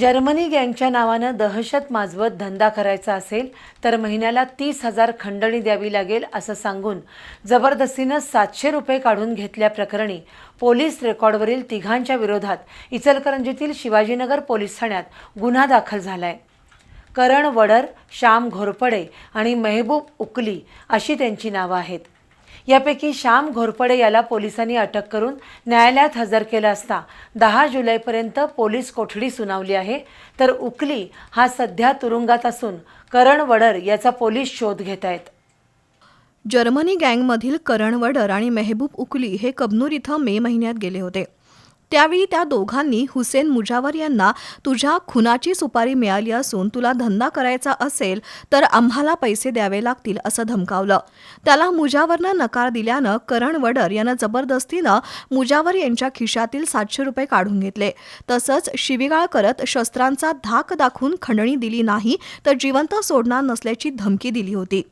Germany गँगच्या नावानं दहशत माजवत धंदा करायचा असेल तर महिन्याला तीस हजार खंडणी द्यावी लागेल असं सांगून जबरदस्तीनं सातशे रुपये काढून घेतल्याप्रकरणी पोलीस रेकॉर्डवरील तिघांच्या विरोधात इचलकरंजीतील शिवाजीनगर पोलीस ठाण्यात गुन्हा दाखल झालाय. करण वडर श्याम घोरपडे आणि मेहबूब उकली अशी त्यांची नावं आहेत. यापैकी श्याम घोरपडे याला पोलिसांनी अटक करून न्यायालयात हजर केलं असता दहा जुलैपर्यंत पोलीस कोठडी सुनावली आहे. तर उकली हा सध्या तुरुंगात असून करण वडर याचा पोलीस शोध घेत आहेत. जर्मनी गँगमधील करण वडर आणि मेहबूब उकली हे कबनूर इथं मे महिन्यात गेले होते. त्यावेळी त्या दोघांनी हुसेन मुजावर यांना तुझ्या खुनाची सुपारी मिळाली असून तुला धंदा करायचा असेल तर आम्हाला पैसे द्यावे लागतील असं धमकावलं. त्याला मुजावरनं नकार दिल्यानं करण वडर यानं जबरदस्तीनं मुजावर यांच्या खिशातील सातशे रुपये काढून घेतले. तसंच शिवीगाळ करत शस्त्रांचा धाक दाखवून खंडणी दिली नाही तर जिवंत सोडणार नसल्याची धमकी दिली होती.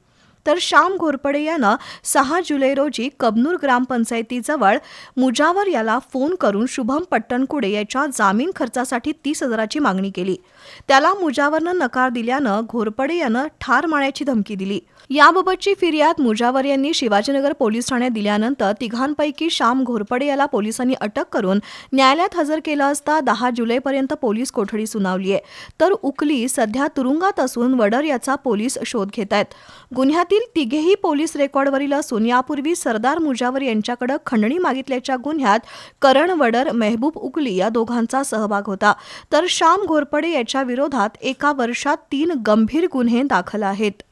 तर श्याम घोरपडे यानं सहा जुलै रोजी कबनूर ग्रामपंचायतीजवळ मुजावर याला फोन करून शुभम पट्टणकुडे याच्या जामीन खर्चासाठी तीस हजाराची मागणी केली. त्याला मुजावरनं नकार दिल्यानं घोरपडे यानं ठार मारण्याची धमकी दिली. याबाबतची फिर्याद मुजावर यांनी शिवाजीनगर पोलीस ठाण्यात दिल्यानंतर तिघांपैकी श्याम घोरपडे याला पोलिसांनी अटक करून न्यायालयात हजर केलं असता दहा जुलैपर्यंत पोलीस कोठडी सुनावली आहे तर उकली सध्या तुरुंगात असून वडर याचा पोलीस शोध घेत आहेत गुन्ह्यात यातील तिघेही पोलीस रेकॉर्डवरील असून यापूर्वी सरदार मुजावर यांच्याकडे खंडणी मागितल्याच्या गुन्ह्यात करण वडर मेहबूब उकली या दोघांचा सहभाग होता. तर श्याम घोरपडे याच्या विरोधात एका वर्षात तीन गंभीर गुन्हे दाखल आहेत.